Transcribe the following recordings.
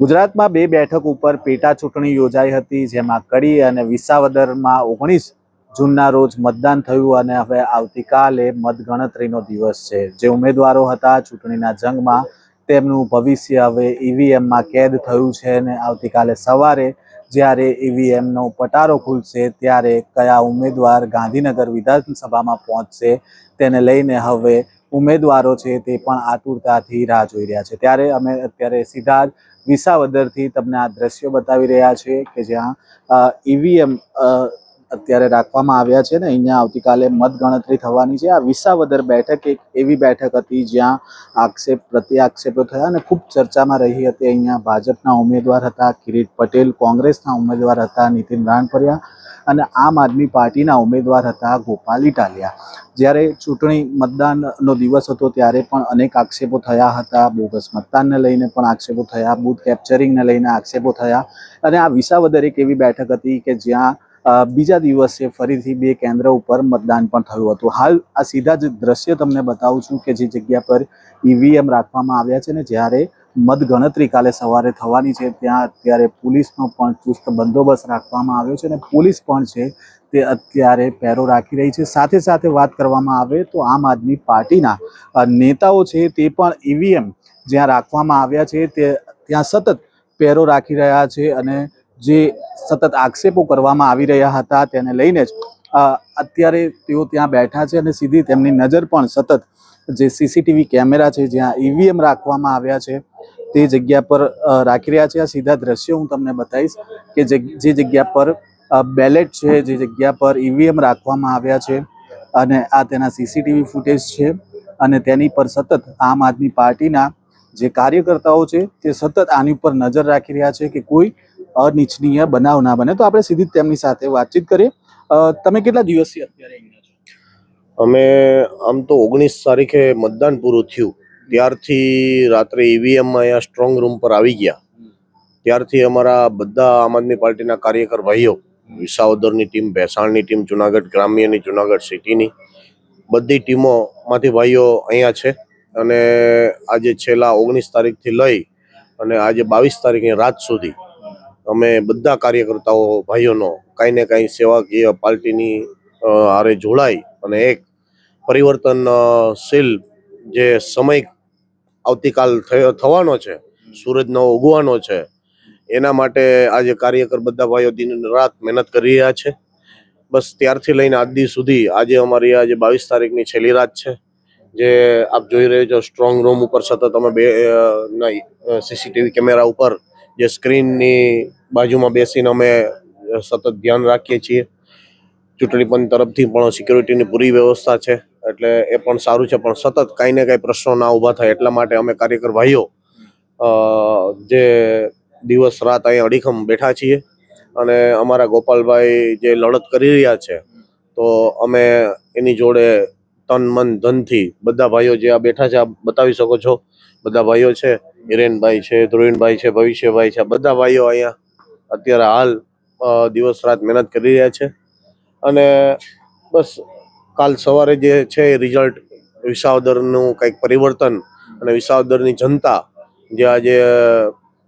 ગુજરાતમાં બે બેઠક ઉપર પેટા ચૂંટણી યોજાઈ હતી, જેમાં કડી અને વિસાવદરમાં ઓગણીસ જૂનના રોજ મતદાન થયું અને હવે આવતીકાલે મતગણતરીનો દિવસ છે. જે ઉમેદવારો હતા ચૂંટણીના જંગમાં, તેમનું ભવિષ્ય હવે ઈવીએમમાં કેદ થયું છે અને આવતીકાલે સવારે જ્યારે ઈવીએમનો પટારો ખુલશે, ત્યારે કયા ઉમેદવાર ગાંધીનગર વિધાનસભામાં પહોંચશે તેને લઈને હવે ઉમેદવારો છે તે પણ આતુરતાથી રાહ જોઈ રહ્યા છે. ત્યારે અમે અત્યારે સીધા જ વિસાવદરથી તમને આ દ્રશ્યો બતાવી રહ્યા છે કે જ્યાં ઈવીએમ અત્યારે રાખવામાં આવ્યા છે ને અહીંયા આવતીકાલે મતગણતરી થવાની છે. આ વિસાવદર બેઠક એક એવી બેઠક હતી જ્યાં આક્ષેપ પ્રતિ આક્ષેપો થયા અને ખૂબ ચર્ચામાં રહી હતી. અહીંયા ભાજપના ઉમેદવાર હતા, કિરીટ પટેલ, કોંગ્રેસના ઉમેદવાર હતા, નીતિન રાણપરિયા અને આમ આદમી પાર્ટીના ઉમેદવાર હતા ગોપાલ ઇટાલિયા. જ્યારે ચૂંટણી મતદાનનો દિવસ હતો ત્યારે પણ અનેક આક્ષેપો થયા હતા. બોગસ મતદાનને લઈને પણ આક્ષેપો થયા, બૂથ કેપ્ચરિંગને લઈને આક્ષેપો થયા. અને આ વિસાવદર એક એવી બેઠક હતી કે જ્યાં બીજા દિવસે ફરીથી બે કેન્દ્ર ઉપર મતદાન પણ થયું હતું. હાલ આ સીધા જ દ્રશ્ય તમને બતાવું છું કે જે જગ્યા પર ઈવીએમ રાખવામાં આવ્યા છે ને જ્યારે મતગણતરી કાલે સવારે થવાની છે. ત્યાં અત્યારે પોલીસનો પણ ચુસ્ત બંદોબસ્ત રાખવામાં આવ્યો છે અને પોલીસ પણ છે તે અત્યારે પહેરો રાખી રહી છે. સાથે સાથે વાત કરવામાં આવે તો આમ આદમી પાર્ટીના નેતાઓ છે તે પણ ઈવીએમ જ્યાં રાખવામાં આવ્યા છે. તે ત્યાં સતત પહેરો રાખી રહ્યા છે અને જે સતત આક્ષેપો કરવામાં આવી રહ્યા હતા તેને લઈને જ અત્યારે તેઓ ત્યાં બેઠા છે અને સીધી તેમની નજર પણ સતત જે સીસીટીવી કેમેરા છે જ્યાં ઈવીએમ રાખવામાં આવ્યા છે. તે જગ્યા પર રાખી રહ્યા છે. આ સીધા દ્રશ્યો હું તમને બતાવીશ કે જે જગ્યા પર બેલેટ છે, જે જગ્યા પર ઈવીએમ રાખવામાં આવ્યા છે અને આ તેના સીસીટીવી ફૂટેજ છે અને તેની પર સતત આમ આદમી પાર્ટીના જે કાર્યકર્તાઓ છે તે સતત આની ઉપર નજર રાખી રહ્યા છે કે કોઈ અનિચ્છનીય બનાવ ના બને. તો આપણે સીધી તેમની સાથે વાતચીત કરીએ. તમે કેટલા દિવસથી અત્યારે અમે આમ તો ઓગણીસ તારીખે મતદાન પૂરું થયું. ત્યારથી રાત્રે ઈવીએમમાં અહીંયા સ્ટ્રોંગ રૂમ પર આવી ગયા. ત્યારથી અમારા બધા આમ આદમી પાર્ટીના કાર્યકર ભાઈઓ, વિસાવદરની ટીમ ભેસાણની ટીમ જુનાગઢ ગ્રામ્યની, જુનાગઢ સિટીની બધી ટીમોમાંથી ભાઈઓ અહીંયા છે. અને આજે છેલ્લા ઓગણીસ તારીખથી લઈ અને આજે બાવીસ તારીખની રાત સુધી અમે બધા કાર્યકર્તાઓ, ભાઈઓનો કાંઈ ને કાંઈ સેવાકીય પાર્ટીની હારે જોડાઈ અને એક પરિવર્તનશીલ જે સમય આવતીકાલ થયો થવાનો છે. સૂરજનો ઉગવાનો છે. એના માટે આજે કાર્યકર બધા ભાઈઓ દિન રાત મહેનત કરી રહ્યા છે. બસ ત્યારથી લઈને આજ દી સુધી આજે અમારી આજે બાવીસ તારીખની છેલ્લી રાત છે જે આપ જોઈ રહ્યો છો સ્ટ્રોંગ રૂમ ઉપર સતત અમે બે સીસીટીવી કેમેરા ઉપર જે સ્ક્રીનની બાજુમાં બેસીને અમે સતત ધ્યાન રાખીએ છીએ. ચૂંટણી પંચ તરફથી પણ સિક્યુરિટીની પૂરી વ્યવસ્થા છે. એટલે એ પણ સારું છે, પણ સતત કાંઈ ને કાંઈ પ્રશ્નો ના ઊભા થાય. એટલા માટે અમે કાર્યકર ભાઈઓ જે દિવસ રાત અહીંયા અડીખમ બેઠા છીએ અને અમારા ગોપાલભાઈ જે લડત કરી રહ્યા છે, તો અમે એની જોડે તન, મન, ધનથી બધા ભાઈઓ જે આ બેઠા છે, આ બતાવી શકો છો. બધા ભાઈઓ છે, હિરેનભાઈ છે, ધ્રુવીનભાઈ છે, ભવિષ્યભાઈ છે બધા ભાઈઓ અહીંયા અત્યારે હાલ દિવસ રાત મહેનત કરી રહ્યા છે. અને બસ કાલ સવારે જે છે એ રિઝલ્ટ વિસાવદરનું કંઈક પરિવર્તન અને વિસાવદરની જનતા જે આજે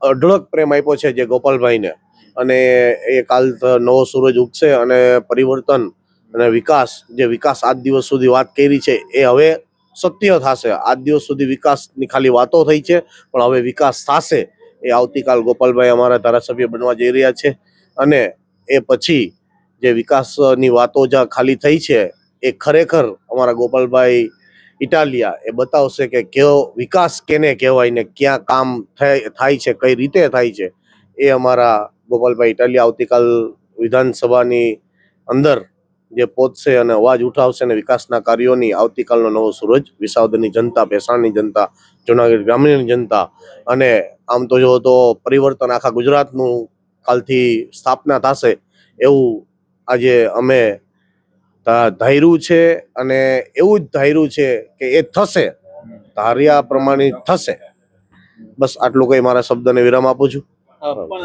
અઢળક પ્રેમ આપ્યો છે જે ગોપાલભાઈને અને એ કાલ નવો સૂરજ ઉગશે અને પરિવર્તન અને વિકાસ, જે વિકાસ આજ દિવસ સુધી વાત કરી છે એ હવે સત્ય થશે. આજ દિવસ સુધી વિકાસની ખાલી વાતો થઈ છે, પણ હવે વિકાસ થશે એ આવતીકાલ ગોપાલભાઈ અમારા ધારાસભ્ય બનવા જઈ રહ્યા છે અને એ પછી જે વિકાસની વાતો જ્યાં ખાલી થઈ છે, એ ખરેખર અમારા ગોપાલભાઈ ઇટાલિયા એ બતાવશે કે કેવો વિકાસ કેને કહેવાય ને ક્યાં કામ થાય છે, કઈ રીતે થાય છે, એ અમારા ગોપાલભાઈ ઇટાલિયા આવતીકાલ વિધાનસભાની અંદર જે પહોંચશે અને અવાજ ઉઠાવશે અને વિકાસના કાર્યોની આવતીકાલનો નવો સૂરજ વિસાવદરની જનતા, ભેસાણની જનતા, જુનાગઢ ગ્રામીણની જનતા અને આમ તો જો તો પરિવર્તન આખા ગુજરાતનું કાલથી સ્થાપના થશે એવું આજે અમે ધાર્યું છે અને એવું જ ધાર્યું છે કે એ થશે. ધાર્યા પ્રમાણે થશે. બસ આટલું કઈ મારા શબ્દને વિરામ આપું છું. પણ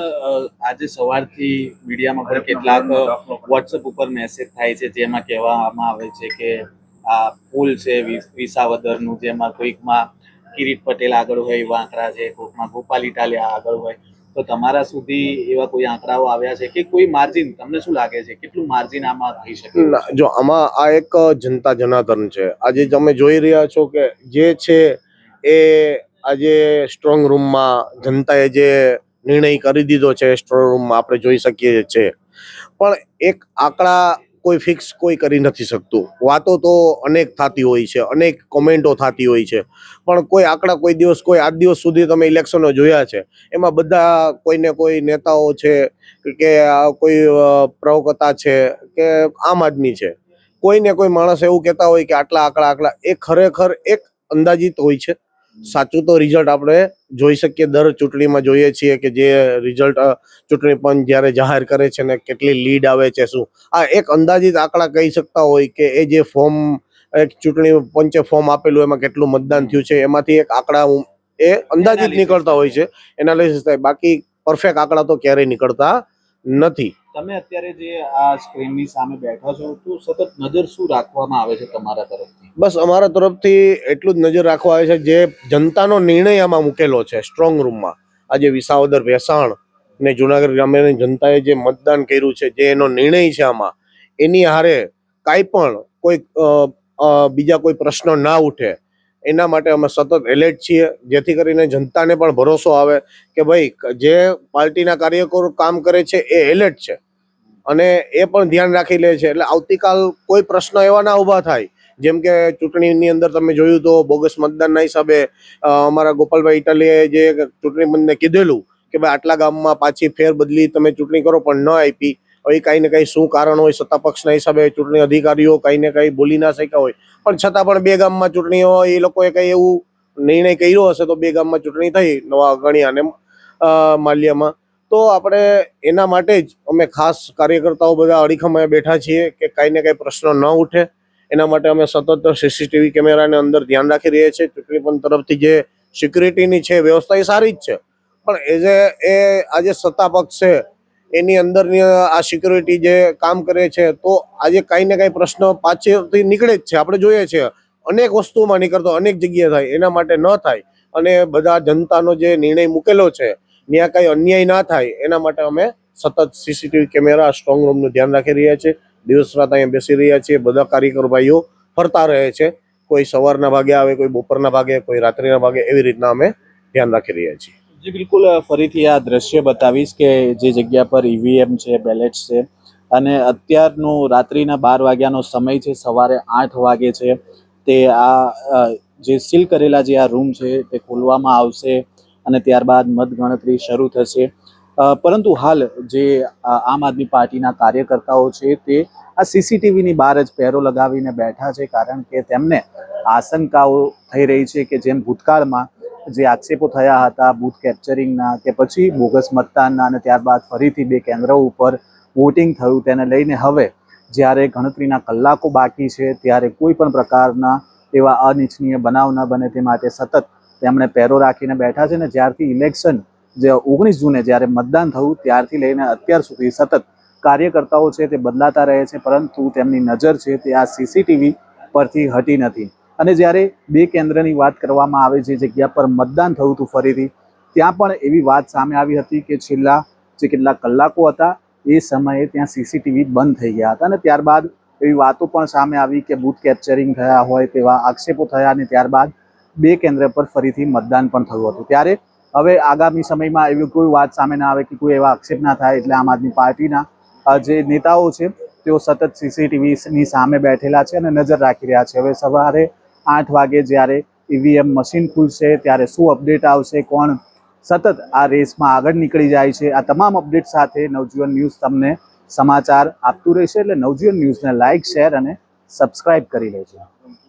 આજે સવારથી મીડિયામાં પણ કેટલાક વોટ્સએપ ઉપર મેસેજ થાય છે જેમાં કહેવામાં આવે છે કે આ પુલ છે વિસ- વિસાવદરનું, જેમાં કોઈકમાં કિરીટ પટેલ આગળ હોય, વાંકરા છે કોઈકમાં ગોપાલ ઇટાલિયા આગળ હોય. તો તમારા સુધી એવા કોઈ આંકડાઓ આવ્યા છે કે કોઈ માર્જિન, તમને શું લાગે છે? કેટલું માર્જિન આમાં થઈ શકે? જો આમાં આ એક જનતા જનાર્દન છે. આજે તમે જોઈ રહ્યા છો કે જે છે એ આજે સ્ટ્રોંગ રૂમમાં જનતાએ જે નિર્ણય કરી દીધો છે, સ્ટ્રોંગ રૂમમાં આપણે જોઈ શકીએ છે પણ એક આંકડા કોઈ ફિક્સ કોઈ કરી નથી શકતું. વાતો તો અનેક થતી હોય છે, અનેક કોમેન્ટો થતી હોય છે. પણ કોઈ આંકડા કોઈ દિવસ, કોઈ આજ દિવસ સુધી તમે ઇલેક્શનો જોયા છે, એમાં બધા કોઈને કોઈ નેતાઓ છે કે કોઈ પ્રવક્તા છે કે આમ આદમી છે. કોઈને કોઈ માણસ એવું કહેતા હોય કે આટલા આંકડા આંકડા એ ખરેખર એક અંદાજિત હોય છે. સાચું તો રિઝલ્ટ આપણે જોઈ શકીએ. દર ચૂંટણીમાં જોઈએ છીએ કે જે રિઝલ્ટ ચૂંટણી પંચ જ્યારે જાહેર કરે છે ને કેટલી લીડ આવે છે શું. આ એક અંદાજિત આંકડા કહી શકતા હોય કે એ જે ફોર્મ એક ચૂંટણી પંચે ફોર્મ આપેલું એમાં કેટલું મતદાન થયું છે એમાંથી એક આંકડા એ અંદાજિત નીકળતા હોય છે. એનાલિસિસ થાય. બાકી પરફેક્ટ આંકડા તો ક્યારેય નીકળતા નથી. તમે અત્યારે જે આ સ્ક્રીનની સામે બેઠા છો, તો સતત નજર શું રાખવામાં આવે છે તમારા તરફથી? બસ અમારા તરફથી એટલું જ નજર રાખવા આવે છે જે જનતાનો નિર્ણય આમાં મૂકેલો છે સ્ટ્રોંગ રૂમમાં આજે વિસાવદર વેસાણ ને જુનાગઢ ગ્રામ્યની જનતાએ જે મતદાન કર્યું છે, જે એનો નિર્ણય છે આમાં, એની હારે કાંઈ પણ કોઈ બીજા કોઈ પ્રશ્ન ના ઉઠે એના માટે અમે સતત એલર્ટ છીએ, જેથી કરીને જનતાને પણ ભરોસો આવે કે ભાઈ, જે પાર્ટીના કાર્યકરો કામ કરે છે એ એલર્ટ છે. અને એ પણ ધ્યાન રાખી લે છે. એટલે આવતીકાલ કોઈ પ્રશ્ન એવા ના ઊભા થાય. જેમ કે ચૂંટણીની અંદર તમે જોયું તો બોગસ મતદાનના હિસાબે અમારા ગોપાલભાઈ ઇટાલીએ જે ચૂંટણી પંચને કીધેલું કે ભાઈ, આટલા ગામમાં પાછી ફેર બદલી તમે ચૂંટણી કરો પણ ન આપી. હવે કાંઈ ને કાંઈ શું કારણ હોય સત્તા પક્ષના હિસાબે ચૂંટણી અધિકારીઓ કાંઈ ને કાંઈ બોલી ના શક્યા હોય. પણ છતાં પણ બે ગામમાં ચૂંટણી હોય, એ લોકોએ કંઈ એવું નિર્ણય કર્યો હશે તો બે ગામમાં ચૂંટણી થઈ, નવા અગણિયા અને માલ્યામાં. તો આપણે એના માટે જ અમે ખાસ કાર્યકર્તાઓ બધા અડીખમાં બેઠા છીએ કે કાંઈ ને કાંઈ પ્રશ્ન ન ઉઠે. એના માટે અમે સતત સીસીટીવી કેમેરાને અંદર ધ્યાન રાખી રહ્યા છીએ. ચૂંટણી પંચ તરફથી જે સિક્યુરિટીની છે, વ્યવસ્થા એ સારી જ છે. પણ એ જે, એ આજે સત્તા પક્ષ છે એની અંદરની આ સિક્યુરિટી જે કામ કરે છે, તો આજે કાંઈ ને કાંઈ પ્રશ્ન પાછળથી નીકળે જ છે. આપણે જોઈએ છીએ અનેક વસ્તુમાં નીકળતો, અનેક જગ્યાએ થાય, એના માટે ન થાય. અને બધા જનતાનો જે નિર્ણય મૂકેલો છે ત્યાં કાંઈ અન્યાય ના થાય, એના માટે અમે સતત સીસીટીવી કેમેરા સ્ટ્રોંગ રૂમનું ધ્યાન રાખી રહ્યા છીએ. દિવસ રાત અહીંયા બેસી રહ્યા છીએ. બધા કાર્યકર ભાઈઓ ફરતા રહે છે. કોઈ સવારના ભાગે આવે, કોઈ બપોરના ભાગે, કોઈ રાત્રિના ભાગે, એવી રીતના અમે ધ્યાન રાખી રહ્યા છીએ. જી, બિલકુલ ફરીથી આ દ્રશ્ય બતાવીશ કે જે જગ્યા પર ઈવીએમ છે, બેલેટ છે અને અત્યારનો રાત્રિના બાર વાગ્યાનો સમય છે, સવારે આઠ વાગે છે. તે આ જે સીલ કરેલા જે આ રૂમ છે તે ખોલવામાં આવશે અને ત્યારબાદ મતગણતરી શરૂ થશે. પરંતુ હાલ જે આમ આદમી પાર્ટીના કાર્યકર્તાઓ છે તે આ સીસીટીવીની બહાર જ પહેરો લગાવીને બેઠા છે, કારણ કે તેમને આશંકાઓ થઈ રહી છે કે જેમ ભૂતકાળમાં જે આક્ષેપો થયા હતા, બૂથ કેપ્ચરિંગના કે પછી બોગસ મતદાનના અને ત્યારબાદ ફરીથી બે કેન્દ્રો ઉપર વોટિંગ થયું તેને લઈને હવે જ્યારે ગણતરીના કલાકો બાકી છે, ત્યારે કોઈ પણ પ્રકારના એવા અનિચ્છનીય બનાવ ન બને તે માટે સતત તેમણે પેરો રાખીને બેઠા છે ને જ્યારથી ઇલેક્શન જે ઓગણીસ જૂને જ્યારે મતદાન થયું, ત્યારથી લઈને અત્યાર સુધી સતત કાર્યકર્તાઓ છે તે બદલાતા રહે છે, પરંતુ તેમની નજર છે તે આ સીસીટીવી પરથી હટી નથી. અને જ્યારે બે કેન્દ્રની વાત કરવામાં આવે જે જગ્યા પર મતદાન થયું હતું ફરીથી, ત્યાં પણ એવી વાત સામે આવી હતી કે છેલ્લા જે કેટલાક કલાકો હતા, એ સમયે ત્યાં સીસીટીવી બંધ થઈ ગયા હતા. અને ત્યારબાદ એવી વાતો પણ સામે આવી કે બૂથ કેપ્ચરિંગ થયા હોય તેવા આક્ષેપો થયા અને ત્યારબાદ બે કેન્દ્ર પર ફરીથી મતદાન પણ થયું હતું. ત્યારે હવે આગામી સમયમાં એવી કોઈ વાત સામે ના આવે કે કોઈ એવા આક્ષેપ ના થાય એટલે આમ આદમી પાર્ટીના જે નેતાઓ છે, તેઓ સતત સીસીટીવીની સામે બેઠેલા છે અને નજર રાખી રહ્યા છે. હવે સવારે આઠ વાગે જ્યારે ઈવીએમ મશીન ખુલશે, ત્યારે શું અપડેટ આવશે, કોણ સતત આ રેસમાં આગળ નીકળી જાય છે, આ તમામ અપડેટ સાથે નવજીવન ન્યૂઝ તમને સમાચાર આપતું રહેશે. એટલે નવજીવન ન્યૂઝને લાઇક શેર અને સબસ્ક્રાઇબ કરી લેજો.